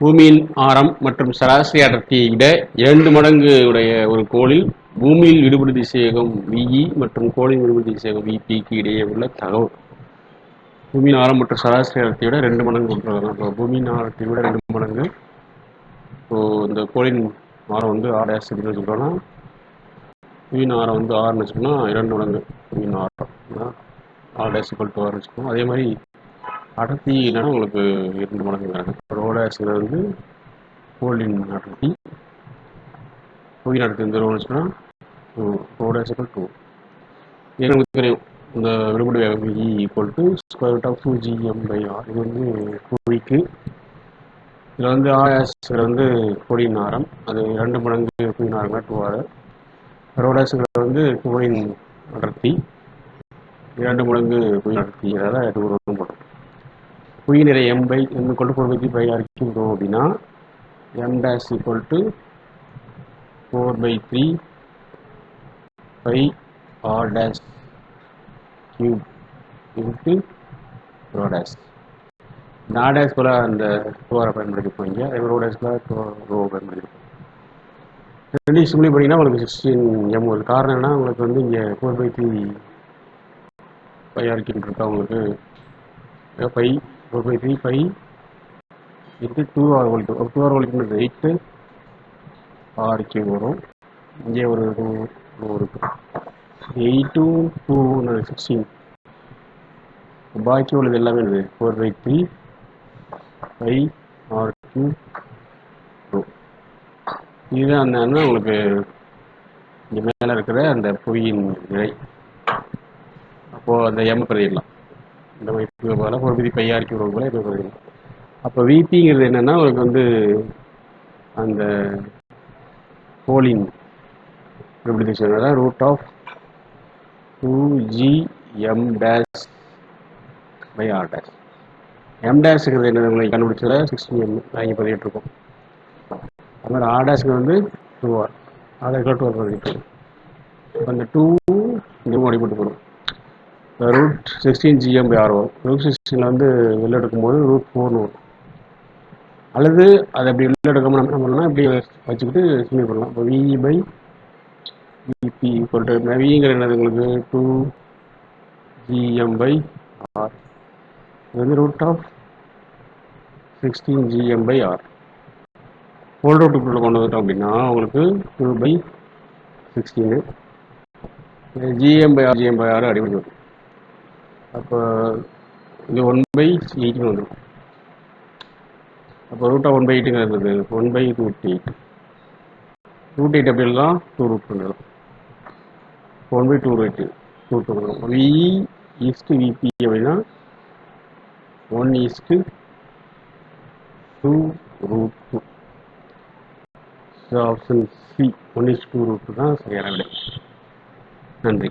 பூமியின் ஆரம் மற்றும் சராசரி அடர்த்தியை விட இரண்டு மடங்கு உடைய ஒரு கோளில் பூமியில் விடுபடுதி சேகம் விஇ மற்றும் கோளின் விடுபடுதி சேகம் விபிக்கு இடையே உள்ள தகவல். பூமியின் ஆரம் மற்றும் சராசரி அடர்த்தியை விட ரெண்டு மடங்கு கொண்டுள்ளது இப்போ பூமியின் ஆரத்தை விட ரெண்டு மடங்கு. இப்போ இந்த கோளின் ஆரம் வந்து ஆர் டேஸ் அப்படின்னு வச்சுக்கிட்டோம்னா பூமியின் ஆரம் வந்து ஆறுன்னு வச்சுக்கோன்னா இரண்டு மடங்கு பூமியின் ஆரம். ஆர் டேஸ் இக்குவல் டு ஆர்னு வச்சுக்கணும் அதே மாதிரி அடர்த்தி என்னன்னா உங்களுக்கு இரண்டு மடங்கு ரோடாஸில் வந்து கோல்டின் அடர்த்தி. புவியின் அடர்த்தி வந்து ரோடு வச்சுன்னா ரோடாஸிக்கல் டூ இது உங்களுக்கு தெரியும்? இந்த விடுபடி வேகம் E equal to square root of two GM by R இது வந்து புவிக்கு இதில் வந்து ஆர்எஸ்ல வந்து கோடியின் ஆரம். அது ரெண்டு மடங்கு புவியின் ஆரம்னா டூ ஆர் ரோடாஸுங்கிறது வந்து புவியின் அடர்த்தி. இரண்டு மடங்கு புவியின் அடர்த்தி. அதாவது டூ ரோடு போட்டோம் புவி நிறை எம் பை எம் கொண்டு four by three pi R அப்படின்னா M dash equal to four by three pi R dash cube into rho dash இந்த ஆர் டேஷ் போல் அந்த ஃபோரை பயன்படுத்திப்போம் இங்கே அதே ரோ டேஷ் போல் டூ ரோ பயன்படுத்திப்போம் ரெண்டு சிம்லி பண்ணிங்கன்னா உங்களுக்கு சிக்ஸ்டீன் எம் ஒரு காரணம் என்ன உங்களுக்கு வந்து இங்கே four by three pi R இருக்கா உங்களுக்கு by four by three five இது two R whole two two R whole eight R K வரும். இங்கே ஒரு டூ டூ இருக்கு எயிட்டு டூ சிக்ஸ்டீன் பாக்கி உள்ளது எல்லாமே இருக்குது four by three five R two two இதுதான் அந்த உங்களுக்கு இங்கே மேலே இருக்கிற அந்த புவியின் நிலை அப்போது அந்த எம் பிரதிடலாம் இந்த வைப்பு போல ஒரு விதி பையார் கியூ போல இது அப்போ விபிங்கிறது என்னென்னா உங்களுக்கு வந்து அந்த போலின் எப்படி சொல்கிறதா root of two G M dash by R dash M டேஷுங்கிறது என்ன உங்களுக்கு கண்டுபிடிச்சத சிக்ஸ்டி எம் வாங்கி பதிவிட்டு இருக்கோம் அது மாதிரி ஆர் டேஷுக்கு வந்து two R R dash two R பதிவிட்டு இப்போ அந்த டூ இந்த அடிபட்டு போடும். Root sixteen GM by R வரும் ரூட் சிக்ஸ்டீனில் வந்து வெளில எடுக்கும்போது ரூட் ஃபோர்னு வரும் அல்லது அதை அப்படி வெளில எடுக்காமல் நம்ம என்ன பண்ணலாம் இப்படி வச்சுக்கிட்டு சிம்மி பண்ணலாம். இப்போ விஇ பை விபி ஈக்குவல் விங்கிற என்னது உங்களுக்கு? டூ ஜிஎம் பை ஆர் இது வந்து root of sixteen GM by R whole ரூட்டுக்குள்ளே கொண்டு வந்துட்டோம் அப்படின்னா உங்களுக்கு two by sixteen GM by R GM by R அடிப்படை வரும். அப்போ இது ஒன் பை எயிட்டின் வந்துடும் அப்போ root of one by எயிட்டுங்கிறது one by root eight root eight அப்படி டூ ரூட் வந்துடும் one by two root two two வந்துடும் வி ஈஸ்ட்டு விபி அப்படின்னா one is to two root two option C one is two root தான் சரியான விடை. நன்றி.